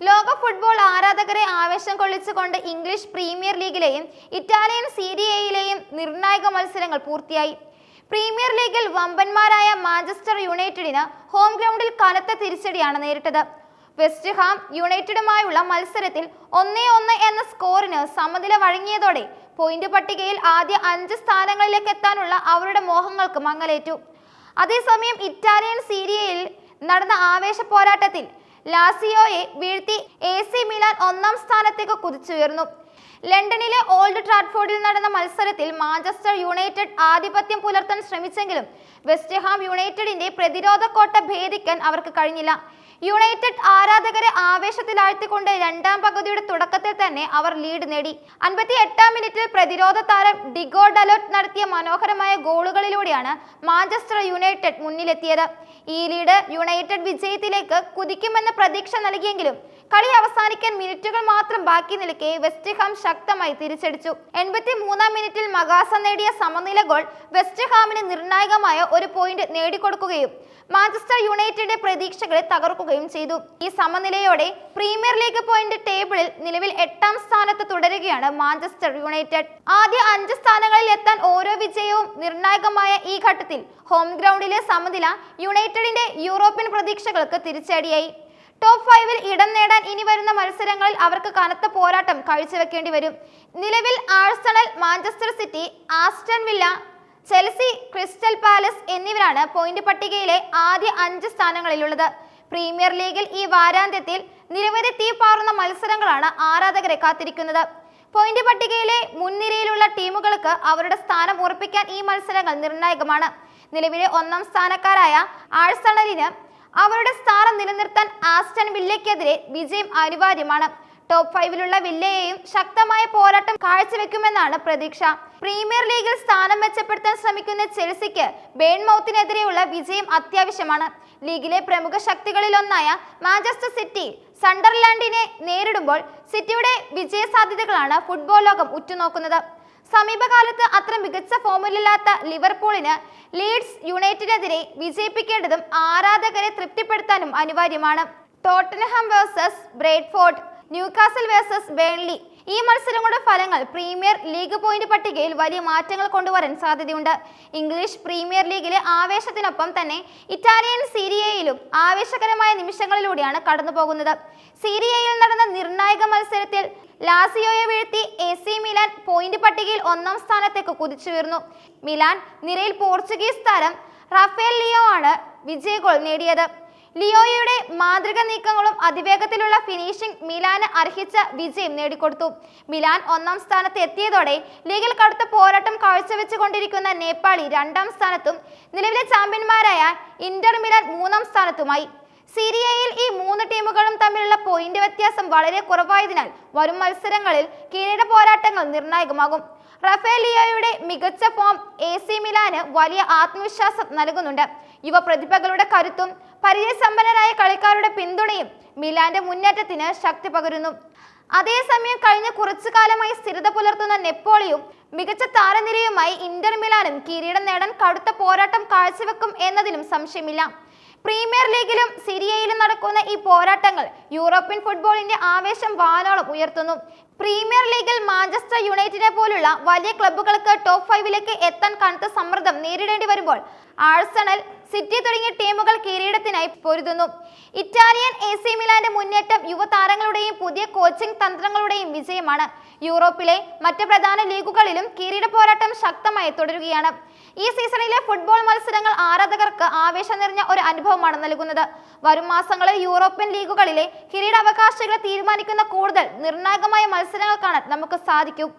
ലോക ഫുട്ബോൾ ആരാധകരെ ആവേശം കൊള്ളിച്ചുകൊണ്ട് ഇംഗ്ലീഷ് പ്രീമിയർ ലീഗിലെയും ഇറ്റാലിയൻ സീരിയയിലെയും നിർണായക മത്സരങ്ങൾ പൂർത്തിയായി. പ്രീമിയർ ലീഗിൽ വമ്പന്മാരായ മാഞ്ചസ്റ്റർ യുണൈറ്റഡിന് ഹോം ഗ്രൗണ്ടിൽ കനത്ത തിരിച്ചടിയാണ് നേരിട്ടത്. വെസ്റ്റ് ഹാം യുണൈറ്റഡുമായുള്ള മത്സരത്തിൽ ഒന്നേ ഒന്ന് എന്ന സ്കോറിന് സമനില വഴങ്ങിയതോടെ പോയിന്റ് പട്ടികയിൽ ആദ്യ അഞ്ച് സ്ഥാനങ്ങളിലേക്ക് എത്താനുള്ള അവരുടെ മോഹങ്ങൾക്ക് മങ്ങലേറ്റു. അതേസമയം ഇറ്റാലിയൻ സീരിയയിൽ നടന്ന ആവേശ പോരാട്ടത്തിൽ ലാസിയോയെ വീഴ്ത്തി എ സി മിലാൻ ഒന്നാം സ്ഥാനത്തേക്ക് കുതിച്ചുയർന്നു. ലണ്ടനിലെ ഓൾഡ് ട്രാഡ്ഫോർഡിൽ നടന്ന മത്സരത്തിൽ മാഞ്ചസ്റ്റർ യുണൈറ്റഡ് ആധിപത്യം പുലർത്താൻ ശ്രമിച്ചെങ്കിലും വെസ്റ്റ്ഹാം യുണൈറ്റഡിന്റെ പ്രതിരോധ കോട്ട ഭേദിക്കാൻ അവർക്ക് കഴിഞ്ഞില്ല. യുണൈറ്റഡ് ആരാധകരെ ആവേശത്തിലാഴ്ത്തിക്കൊണ്ട് രണ്ടാം പകുതിയുടെ തുടക്കത്തിൽ തന്നെ അവർ ലീഡ് നേടി. അൻപത്തി എട്ടാം മിനിറ്റിൽ പ്രതിരോധ താരം ഡിഗോ ഡലോട്ട് നടത്തിയ മനോഹരമായ ഗോളുകളിലൂടെയാണ് മാഞ്ചസ്റ്റർ യുണൈറ്റഡ് മുന്നിലെത്തിയത്. ഈ ലീഡ് യുണൈറ്റഡ് വിജയത്തിലേക്ക് കുതിക്കുമെന്ന പ്രതീക്ഷ നൽകിയെങ്കിലും കളി അവസാനിക്കാൻ മിനിറ്റുകൾ മാത്രം ബാക്കി നിൽക്കെ വെസ്റ്റ് ഹാം ശക്തമായി തിരിച്ചടിച്ചു. എൺപത്തി മൂന്നാം മിനിറ്റിൽ മഗാസ നേടിയ സമനില ഗോൾ വെസ്റ്റ് ഹാമിന് നിർണായകമായ ഒരു പോയിന്റ് നേടിക്കൊടുക്കുകയും മാഞ്ചസ്റ്റർ യുണൈറ്റഡിന്റെ പ്രതീക്ഷകളെ തകർക്കുകയും ചെയ്തു. ഈ സമനിലയോടെ പ്രീമിയർ ലീഗ് പോയിന്റ് ടേബിളിൽ നിലവിൽ എട്ടാം സ്ഥാനത്ത് തുടരുകയാണ് മാഞ്ചസ്റ്റർ യുണൈറ്റഡ്. ആദ്യ അഞ്ച് സ്ഥാനങ്ങളിൽ എത്താൻ ഓരോ വിജയവും നിർണായകമായ ഈ ഘട്ടത്തിൽ ഹോം ഗ്രൗണ്ടിലെ സമനില യുണൈറ്റഡിന്റെ യൂറോപ്യൻ പ്രതീക്ഷകൾക്ക് തിരിച്ചടിയായി. ടോപ്പ് ഫൈവിൽ ഇടം നേടാൻ ഇനി വരുന്ന മത്സരങ്ങളിൽ അവർക്ക് കനത്ത പോരാട്ടം കാഴ്ചവെക്കേണ്ടി വരും. നിലവിൽ Arsenal Manchester City Aston Villa Chelsea Crystal Palace എന്നിവരാണ് പോയിന്റ് പട്ടികയിലെ ആദ്യ അഞ്ച് സ്ഥാനങ്ങളിലുള്ളത്. പ്രീമിയർ ലീഗിൽ ഈ വാരാന്ത്യത്തിൽ നിരവധി തീപാറുന്ന മത്സരങ്ങളാണ് ആരാധകരെ കാത്തിരിക്കുന്നത്. പോയിന്റ് പട്ടികയിലെ മുൻനിരയിലുള്ള ടീമുകൾക്ക് അവരുടെ സ്ഥാനം ഉറപ്പിക്കാൻ ഈ മത്സരങ്ങൾ നിർണായകമാണ്. നിലവിലെ ഒന്നാം സ്ഥാനക്കാരായ ആഴ്സണലിന് അവരുടെ സ്ഥാനം നിലനിർത്താൻ ആസ്റ്റൺ വില്ലയ്ക്കെതിരെ വിജയം അനിവാര്യമാണ്. ടോപ്പ് ഫൈവിലുള്ള വില്ലയെയും ശക്തമായ പോരാട്ടം കാഴ്ചവെക്കുമെന്നാണ് പ്രതീക്ഷ. പ്രീമിയർ ലീഗിൽ സ്ഥാനം മെച്ചപ്പെടുത്താൻ ശ്രമിക്കുന്ന ചെൽസിക്ക് ബേൺമൌത്തിനെതിരെയുള്ള വിജയം അത്യാവശ്യമാണ്. ലീഗിലെ പ്രമുഖ ശക്തികളിലൊന്നായ മാഞ്ചസ്റ്റർ സിറ്റി സണ്ടർലാൻഡിനെ നേരിടുമ്പോൾ സിറ്റിയുടെ വിജയ സാധ്യതകളാണ് ഫുട്ബോൾ ലോകം ഉറ്റുനോക്കുന്നത്. സമീപകാലത്ത് അത്ര മികച്ച ഫോമിലില്ലാത്ത ലിവർപൂളിന് ലീഡ്സ് യുണൈറ്റഡിനെതിരെ വിജയിപ്പിക്കേണ്ടതും ആരാധകരെ തൃപ്തിപ്പെടുത്താനും അനിവാര്യമാണ്. Tottenham versus Brentford Newcastle versus Burnley ഈ മത്സരങ്ങളുടെ ഫലങ്ങൾ പ്രീമിയർ ലീഗ് പോയിന്റ് പട്ടികയിൽ വലിയ മാറ്റങ്ങൾ കൊണ്ടുവരാൻ സാധ്യതയുണ്ട്. ഇംഗ്ലീഷ് പ്രീമിയർ ലീഗിലെ ആവേശത്തിനൊപ്പം തന്നെ ഇറ്റാലിയൻ സീരിയയിലും ആവേശകരമായ നിമിഷങ്ങളിലൂടെയാണ് കടന്നുപോകുന്നത്. സീരിയയിൽ നടന്ന നിർണായക മത്സരത്തിൽ ലാസിയോയെ വീഴ്ത്തി എ സി മിലാൻ പോയിന്റ് പട്ടികയിൽ ഒന്നാം സ്ഥാനത്തേക്ക് കുതിച്ചുയർന്നു. മിലാൻ നിരയിൽ പോർച്ചുഗീസ് താരം റാഫേൽ ലിയോ ആണ് വിജയ ഗോൾ നേടിയത്. ലിയോയുടെ മാതൃക നീക്കങ്ങളും അതിവേഗത്തിലുള്ള ഫിനിഷിംഗ് മിലാന് അർഹിച്ച വിജയം നേടിക്കൊടുത്തു. മിലാൻ ഒന്നാം സ്ഥാനത്ത് എത്തിയതോടെ ലീഗിൽ കടുത്ത പോരാട്ടം കാഴ്ചവെച്ചുകൊണ്ടിരിക്കുന്ന നേപ്പാളി രണ്ടാം സ്ഥാനത്തും നിലവിലെ ചാമ്പ്യന്മാരായ ഇന്റർ മിലാൻ മൂന്നാം സ്ഥാനത്തുമായി. സിറിയയിൽ ഈ മൂന്ന് ടീമുകളും തമ്മിലുള്ള പോയിന്റ് വ്യത്യാസം വളരെ കുറവായതിനാൽ വരും മത്സരങ്ങളിൽ കിരീട പോരാട്ടങ്ങൾ നിർണായകമാകും. റഫേലിയോയുടെ മികച്ച ഫോം എ സി മിലാന് വലിയ ആത്മവിശ്വാസം നൽകുന്നുണ്ട്. യുവ പ്രതിഭകളുടെ കരുത്തും പരിചയസമ്പന്നരായ കളിക്കാരുടെ പിന്തുണയും മിലാന്റെ മുന്നേറ്റത്തിന് ശക്തി പകരുന്നു. അതേസമയം കഴിഞ്ഞ കുറച്ചു കാലമായി സ്ഥിരത പുലർത്തുന്ന നെപ്പോളിയും മികച്ച താരനിരയുമായി ഇന്റർ മിലാനും കിരീടം നേടാൻ കടുത്ത പോരാട്ടം കാഴ്ചവെക്കും എന്നതിലും സംശയമില്ല. പ്രീമിയർ ലീഗിലും നടക്കുന്ന ഈ പോരാട്ടങ്ങൾ യൂറോപ്യൻ ഫുട്ബോളിന്റെ ആവേശം വാനോളം ഉയർത്തുന്നു. പ്രീമിയർ ലീഗിൽ മാഞ്ചസ്റ്റർ യുണൈറ്റഡിനെ പോലുള്ള വലിയ ക്ലബ്ബുകൾക്ക് ടോപ്പ് ഫൈവിലേക്ക് എത്താൻ കനത്ത സമ്മർദ്ദം നേരിടേണ്ടി വരുമ്പോൾ ആഴ്സണൽ സിറ്റി തുടങ്ങിയ ടീമുകൾ കിരീടത്തിനായി പൊരുതുന്നു. ഇറ്റാലിയൻ എ സി മിലാന്റെ മുന്നേറ്റം യുവതാരങ്ങളുടെയും പുതിയ കോച്ചിംഗ് തന്ത്രങ്ങളുടെയും വിജയമാണ്. യൂറോപ്പിലെ മറ്റ് പ്രധാന ലീഗുകളിലും കിരീട പോരാട്ടം ശക്തമായി തുടരുകയാണ്. ഈ സീസണിലെ ഫുട്ബോൾ മത്സരങ്ങൾ ആരാധകർക്ക് ആവേശം നിറഞ്ഞ ഒരു അനുഭവമാണ് നൽകുന്നത്. വരും മാസങ്ങളിൽ യൂറോപ്യൻ ലീഗുകളിലെ കിരീടാവകാശികളെ തീരുമാനിക്കുന്ന കൂടുതൽ നിർണായകമായ മത്സരങ്ങൾ കാണാൻ നമുക്ക് സാധിക്കും.